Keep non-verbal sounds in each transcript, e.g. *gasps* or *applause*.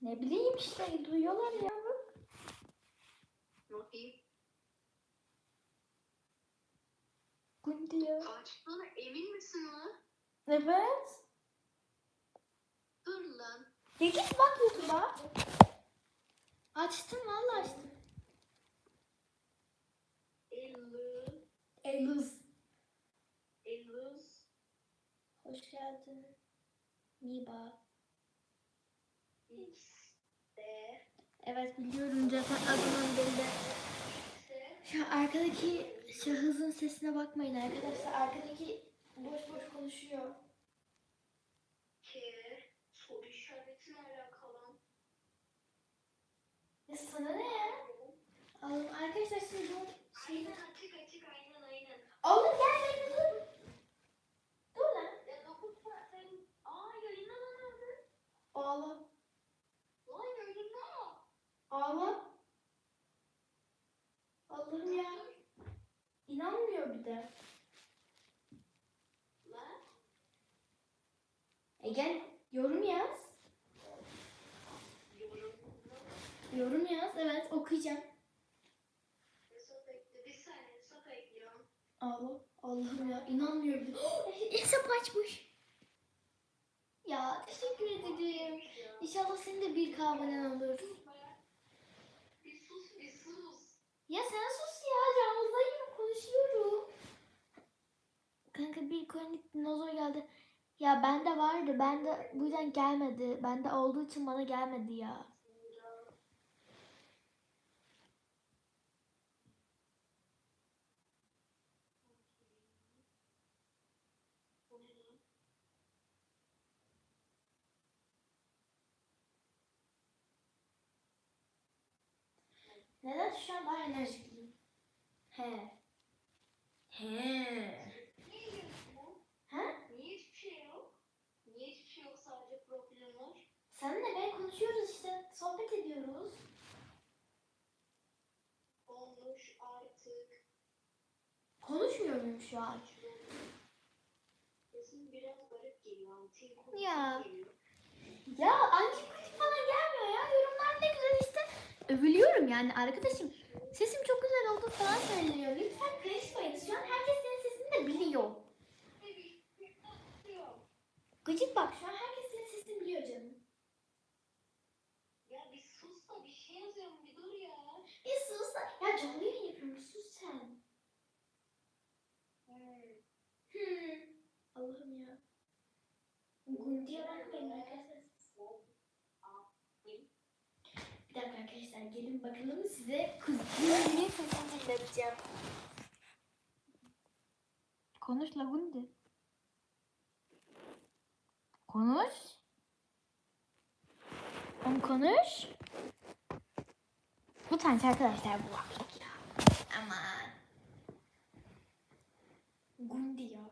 Ne bileyim işte duyuyorlar ya. bak. Bakayım. Gundi ya. Açtığına emin misin lan? Evet. Dur lan. Ya git bak YouTube'a. Açtım valla açtım. Ellı. Eluz. Elluz. Hoş geldin. Miba. X. Evet biliyorum zaten adının belli. Şu arkadaki şahızın sesine bakmayın arkadaşlar. Arkadaki boş boş konuşuyor. K. Soru işaretine alakalı. Ya sana ne ya? Oğlum arkadaşlar şimdi bu şeyi... Aynen açık açık aynen aynen. Oğlum gel bekle dur. Dur lan. Ya dokunma sen. Aa yayına lan abi. Ağla. Lan yayına. Ağla. Allah'ım ya. İnanmıyor bir de. E gel yorum yaz. Yorum. Yaz. Evet okuyacağım. Ağla. Allah'ım ya inanmıyor bir de. *gasps* Hesap açmış. Ya teşekkür ederim. İnşallah senin de bir kahvenen olur. Bir sus bir sus. Ya sen sus ya canlıdayım konuşuyorum. Kanka bir konik dinozor geldi. Ya bende vardı. Bende bu yüzden gelmedi. Bende olduğu için bana gelmedi ya. Daha enerjikliyim? He. He. Niye yiyorsun? Ha? Niye hiçbir şey yok? Niye hiçbir şey yok sadece problem var? Seninle ben konuşuyoruz işte. Sohbet ediyoruz. Konuş artık. Konuşmuyor muyum şu an? Sesin biraz garip geliyor. Antin Ya. geliyor. Ya antipatik falan gelmiyor ya. Yorumlar ne güzel işte. Övülüyorum yani arkadaşım. Sesim çok güzel oldu falan söyleniyor. Lütfen karışmayın. Şu an herkes senin sesini de biliyor. Gıcık bak şu an herkes senin sesini biliyor canım. Ya bir sus da bir şey yazıyorum bir dur ya. E sus da. Ya canlı yayın yapıyorum. Sus sen. Hmm. Hmm. Allah'ım ya. Gundi'ye bakmayın arkadaşlar. Bir dakika arkadaşlar gelin bakalım size kuzgunun sesini dinleteceğim. Konuş la Gundi. Konuş. Oğlum konuş. Utanç arkadaşlar bu. Aman. Gundi ya.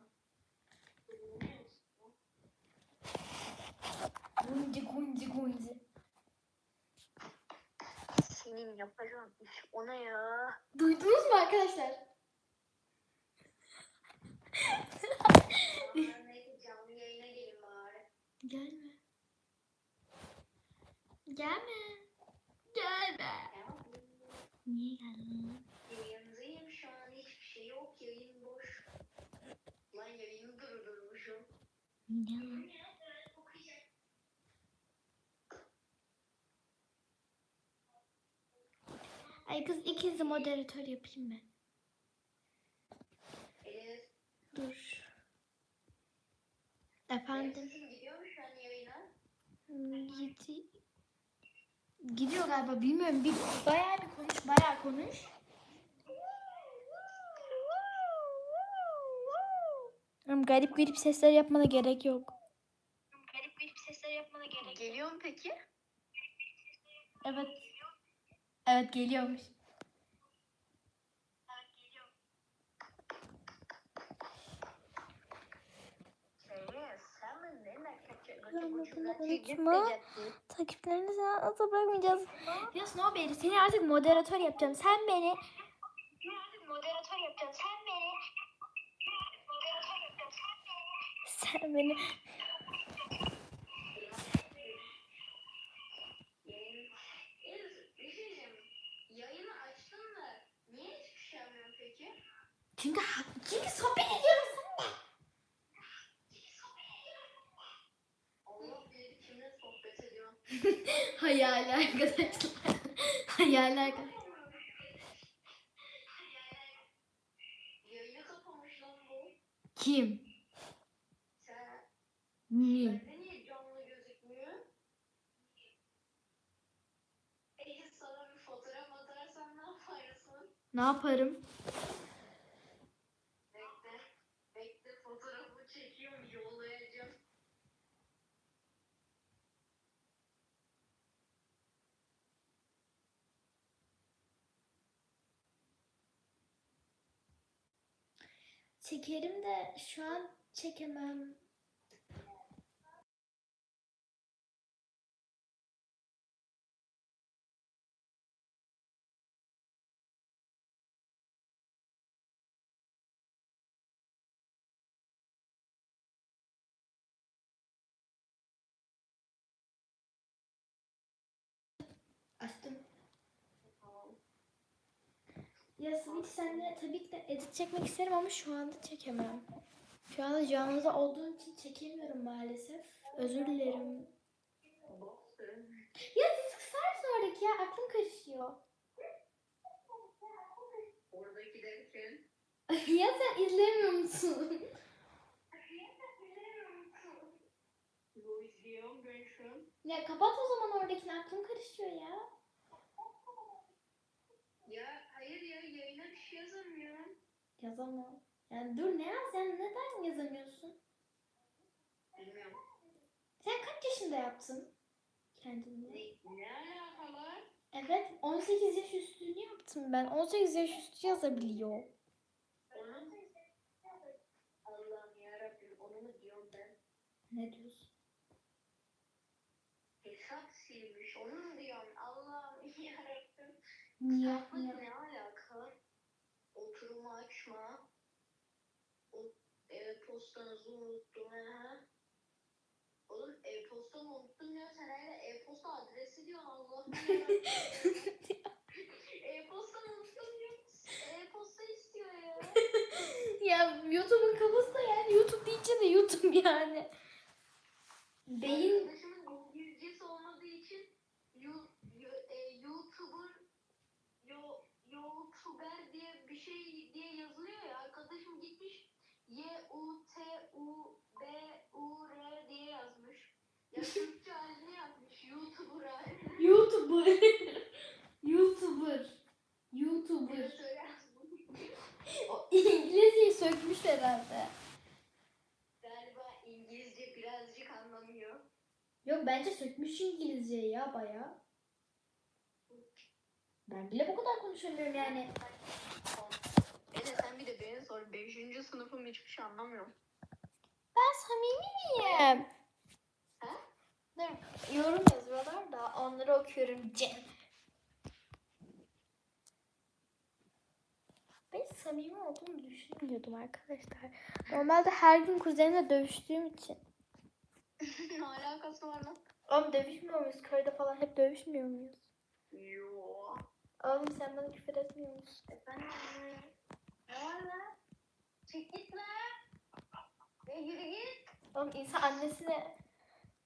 Gundi gundi gundi. Senin yapacağın iş ona ya. Duydunuz mu arkadaşlar? Canlı yayına gelin bari. Gelme. Gelme. Gelme. Niye geldin? Yayındayım şu an hiçbir şey yok yayın boş. Lan yayını durdurmuşum. Ay moderatör yapayım mı? Eliniz Dur. Efendim? an yayına? Gidi... Gidiyor galiba bilmiyorum. Bir, bayağı bir konuş, bayağı konuş. Garip garip sesler yapmana gerek yok. Garip garip sesler yapmana gerek Geliyor mu peki? Evet. Evet geliyormuş. unutma. Takiplerini sana asla bırakmayacağız. Ya Snowberry seni artık moderatör yapacağım. Sen beni moderatör yapacağım. Sen beni moderatör yapacağım. Sen beni Çünkü, çünkü sohbet ediyorum. Hayali arkadaşlar. *laughs* Hayali arkadaşlar. Kim? Sen, Niye? niye canlı gözükmüyor? Peki sana bir fotoğraf atarsam ne yaparsın? Ne yaparım? Bekle. Bekle fotoğrafı çekiyorum yollayacağım. Çekerim de şu an çekemem. Açtım. Tamam. Ya Sweet senle tabii ki de edit çekmek isterim ama şu anda çekemem. Şu anda canlıda olduğum için çekemiyorum maalesef. Özür dilerim. Ya siz kısarsın oradaki ya aklım karışıyor. *laughs* Ya sen izlemiyor musun? Ya kapat o zaman oradakini aklım karışıyor. Ya hayır ya yayına bir şey yazamıyorum. Yazamam. Yani dur ne yaz sen neden yazamıyorsun? Bilmiyorum. Sen kaç yaşında yaptın kendini? Ne, ne alakalar? Evet 18 yaş üstünü yaptım ben. 18 yaş üstü yazabiliyor. Onu Allah'ım yarabbim onu mu diyorum ben? Ne diyorsun? Hesap silmiş onu mu diyorum? Allah'ım yarabbim. Niye? Niye? ne alaka? Açma. O, e-postanızı unuttum ha. Oğlum e-postanı unuttum ya sen hala e-posta adresi Allah'ım yarabbim. *laughs* E-posta unuttum diyor. E-posta istiyor ya. ya YouTube'un kafası da yani YouTube deyince de YouTube yani. Beyin Arkadaşımın İngilizcesi olmadığı için yu, yu, e, YouTuber yo, YouTuber diye bir şey. Arkadaşım gitmiş Y U T U B U R diye yazmış. Ya *laughs* Türkçe halini yapmış YouTuber. *laughs* YouTuber. YouTuber. YouTuber. O İngilizceyi sökmüş herhalde. Galiba İngilizce birazcık anlamıyor. Yok bence sökmüş İngilizceyi ya baya. Ben bile bu kadar konuşamıyorum yani. Ede sen bir de beni sor. Beşinci sınıfım hiçbir şey anlamıyorum. Ben samimi miyim? Ha? Dur, yorum yazıyorlar da onları okuyorum Cem. Ben samimi olduğumu düşünmüyordum arkadaşlar. Normalde her gün kuzenimle dövüştüğüm için. *laughs* ne alakası var lan? Oğlum dövüşmüyor muyuz? Köyde falan hep dövüşmüyor muyuz? Yo. Oğlum sen bana küfür etmiyor musun? Efendim? Çık git lan. Ve yürü git. Oğlum insan annesine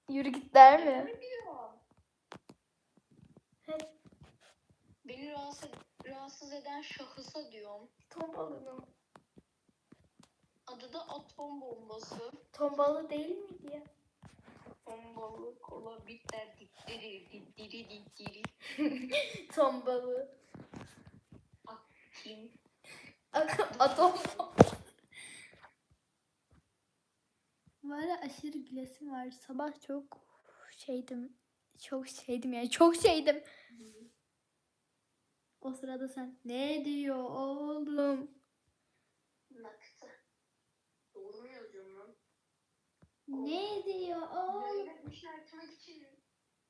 yürü git der mi? Beni rahatsız, rahatsız eden şahısa diyorum. mı? Adı da atom bombası. Ton balığı değil miydi ya? Bombalı kola bitter dittiri dittiri dittiri. *laughs* Ton balığı. Atom Valla aşırı gülesim var. Sabah çok şeydim. Çok şeydim yani. Çok şeydim. O sırada sen ne diyor oğlum? Nakıtı. Doğru mu yazıyorum lan? Ne diyor oğlum? Yayına bir şey açmak için,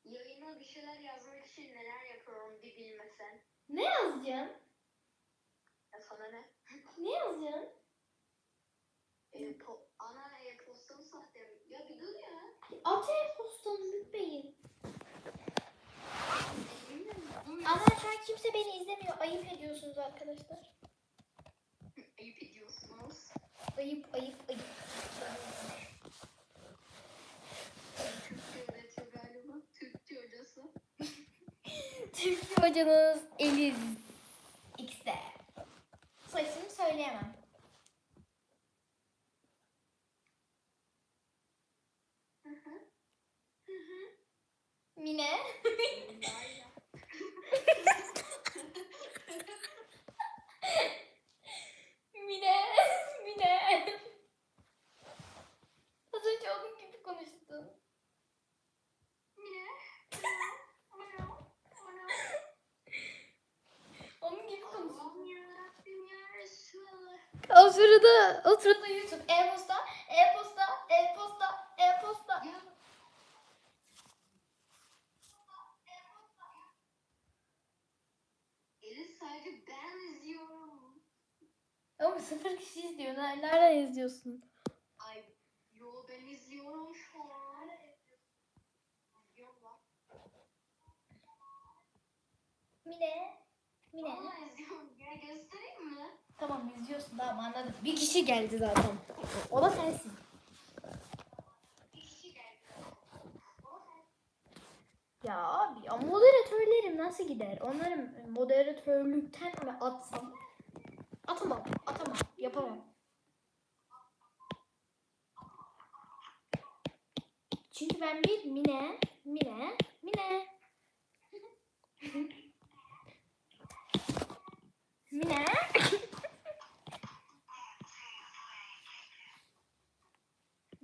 yayına bir şeyler yazmak için neler yapıyorum bir bilmesen. Ne yazacaksın? Ya sana ne? Ne yazacaksın? E, po, ana e-postamı sahte. Ya bir dur ya. At. Ama şu an kimse beni izlemiyor. Ayıp ediyorsunuz arkadaşlar. Ayıp ediyor. Ayıp ayıp ayıp. Türkçe *laughs* hocanız Eliz X'de. Soy ismini söyleyemem. Hı hı. Hı hı. Mine. Mine. *laughs* Mine. Az önce onun gibi konuştun. Mine. Mine. Onun gibi konuştun. Allah'ım yarabbim ya Resulallah. O sırada, o sırada YouTube, e-posta, e-posta, e-posta, e-posta. Sadece ben izliyorum. Ama sıfır kişi izliyor. Ner- Nereden izliyorsun? Ay yo ben izliyorum şu an. Mine. Mine. Vallahi izliyorum. Ya göstereyim mi? Tamam izliyorsun tamam anladım. Bir kişi geldi zaten. O da sensin. Ya abi ya moderatörlerim nasıl gider? Onların moderatörlükten mi atsam? Atamam, atamam, yapamam. Çünkü ben bir Mine, Mine, Mine. *laughs* Mine. *laughs*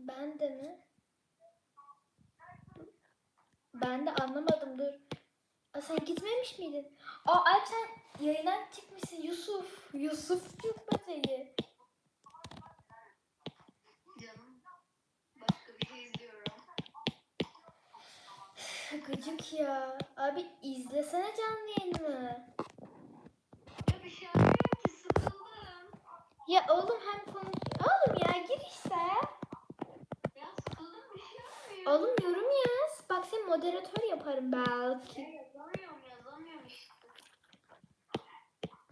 ben de mi? Ben de anlamadım dur. Aa, sen gitmemiş miydin? Aa Alp sen yayından çıkmışsın Yusuf. Yusuf çıkmasaydı. Canım. Başka bir şey izliyorum. *sighs* Gıcık ya. Abi izlesene canlı yayını. Ya bir şey yapmıyorum ki sıkıldım. Ya oğlum hem konuş... Oğlum ya gir işte. Ya sıkıldım bir şey yapmıyorum. Oğlum yorum yaz. Bak seni moderatör yaparım Ya belki. yazamıyorum yazamıyorum işte.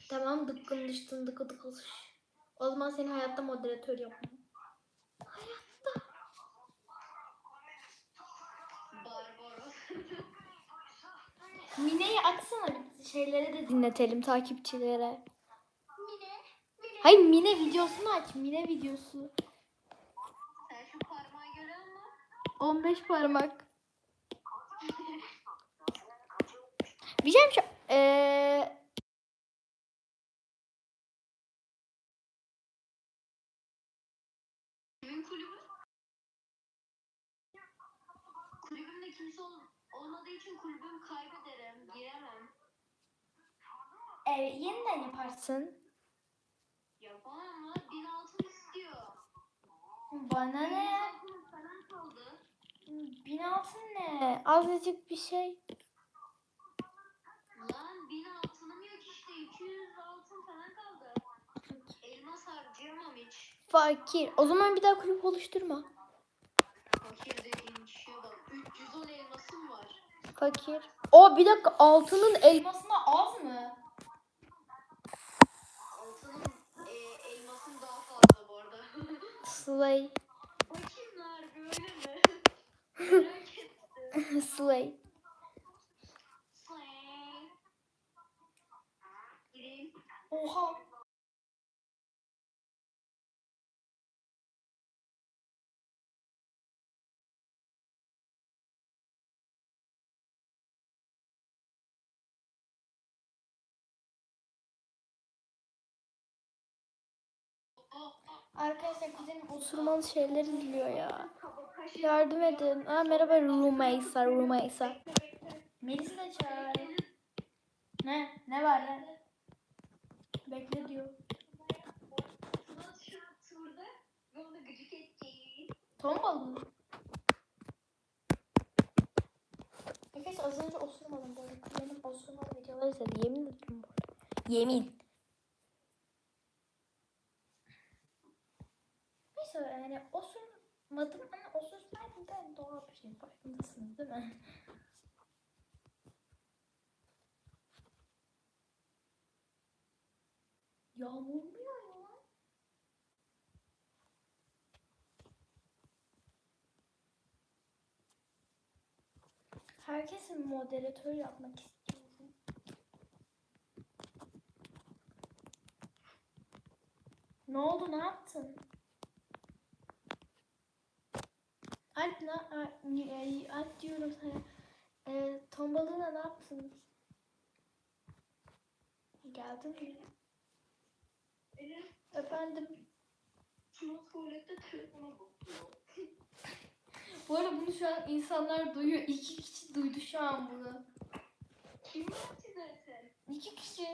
Tamam dıkkın düştün dıkı dıkı. O zaman seni hayatta moderatör yapmam. Hayatta. *laughs* Mine'yi açsana bir şeylere de dinletelim takipçilere. Mine. Hayır Mine videosunu aç. Mine videosu. Sen şu parmağı görüyor musun? 15 parmak. Bir şey mi şu... Kulübü? Kulübümde kimse ol- olmadığı için kulübümü kaybederim. Giremem. e, yeniden yaparsın. Yapamam lan. Bin altın istiyor. Bana Bin ne? Bin altın ne? Azıcık bir şey. Lan bin altınım yok işte. 200 altın falan kaldı. Elmas harcayamam hiç. Fakir. O zaman bir daha kulüp oluşturma. Fakir dediğin şeye bak. 310 elmasım var. Fakir. O bir dakika altının elmasına az mı? E, elmasım daha fazla bu arada. *laughs* Slay. Bakayımlar böyle mi? *laughs* Slay. Oha. Arkadaşlar kuzenim osurmalı şeyler izliyor ya. Yardım edin. Aa, merhaba Rumeysa, Rumeysa. Melis'i de çağır. Ne? Ne var ne? Bekle diyor. Ton balığı. Arkadaşlar az önce osurmadım arada. Kuzenim osurmalı videolar izledi. Yemin ederim bu arada. Yemin. yapmadım ama o sözler de doğal bir şey farkındasınız değil mi? Yağmur mu yağıyor lan? Herkesin moderatör yapmak istiyorum. Ne oldu ne yaptın? Alp ne? Alp, e, Alp diyorum sana. E, ton balığına ne yaptın? Geldin mi? Efendim. tuvalette telefona bakıyor. Bu arada bunu şu an insanlar duyuyor. İki kişi duydu şu an bunu. Kim ki zaten? İki kişi.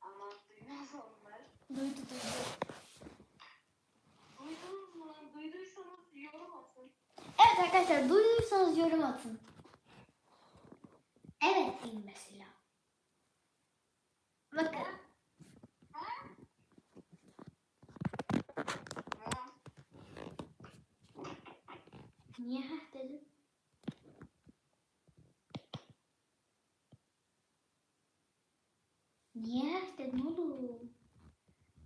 Ama duymaz onlar. Duydu duydu. Duydunuz mu lan? Duyduysanız yorum atın. Evet arkadaşlar duyduysanız yorum atın. Evet deyin mesela. Bakın. Niye heh dedim? Niye heh dedim oğlum?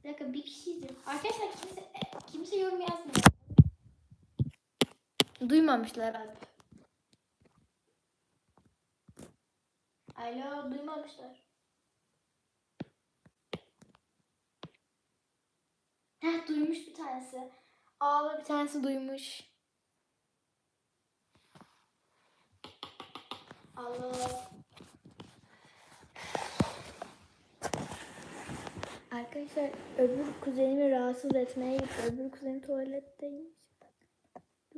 Bir dakika bir kişiydi. Arkadaşlar kimse, kimse yorum yazmıyor. Duymamışlar abi. Alo duymamışlar. Heh duymuş bir tanesi. Ağla bir tanesi duymuş. Allah. Arkadaşlar öbür kuzenimi rahatsız etmeye gitti. Öbür kuzenim tuvaletteymiş.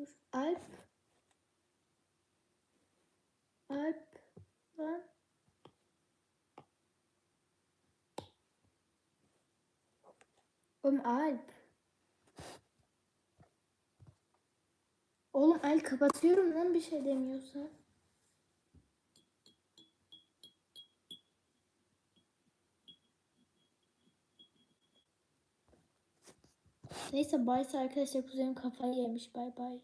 Dur. Alp. Alp. Lan. Oğlum Alp. Oğlum el kapatıyorum lan bir şey demiyorsa. Neyse bay arkadaşlar kuzenim kafayı yemiş bay bay.